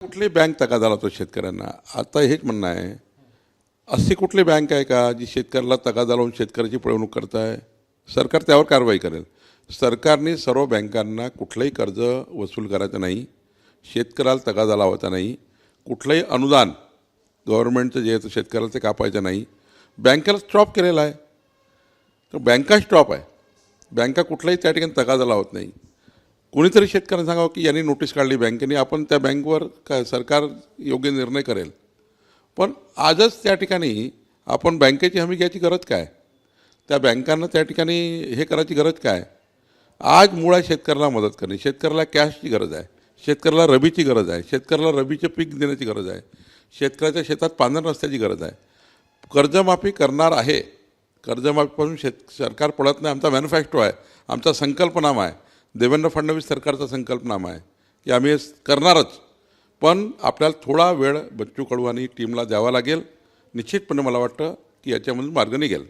कुठली बँक तगादा लावतो शेतकऱ्यांना? आता हेच म्हणणं आहे. अशी कुठली बँक आहे का जी शेतकऱ्याला तगादा लावून शेतकऱ्याची पळवणूक करत आहे सरकार त्यावर कारवाई करेल. सरकारने सर्व बँकांना कुठलंही कर्ज वसूल करायचं नाही. शेतकऱ्याला तगादा लावायचा नाही. कुठलंही अनुदान गव्हर्नमेंटचं जे आहे शेतकऱ्याला ते कापायचं नाही. बँकेला स्टॉप केलेला आहे. तर बँका स्टॉप आहे. बँका कुठलाही त्या ठिकाणी तगादा लावत नाही. कोणीतरी शेतकऱ्यांना सांगावं की यांनी नोटीस काढली बँकेने आपण त्या बँकवर का सरकार योग्य निर्णय करेल. पण आजच त्या ठिकाणी आपण बँकेची हमी घ्यायची गरज काय? त्या बँकांना त्या ठिकाणी हे करायची गरज काय? आज मुळात शेतकऱ्याला मदत करणे शेतकऱ्याला कॅशची गरज आहे शेतकऱ्याला रबीची गरज आहे शेतकऱ्याला रबीचे पीक देण्याची गरज आहे शेतकऱ्याच्या शेतात पांढर रस्त्याची गरज आहे. कर्जमाफी करणार आहे. कर्जमाफीपासून शेत सरकार पडत नाही आमचा मॅन्युफॅक्चरो आहे आमचा संकल्पनामा आहे. देवेंद्र फडणवीस सरकारचा संकल्पनामा आहे की आम्ही हे करणारच. पण आपल्याला थोडा वेळ बच्चू कडू आणि टीमला द्यावा लागेल. निश्चितपणे मला वाटतं की याच्यामधून मार्ग निघेल.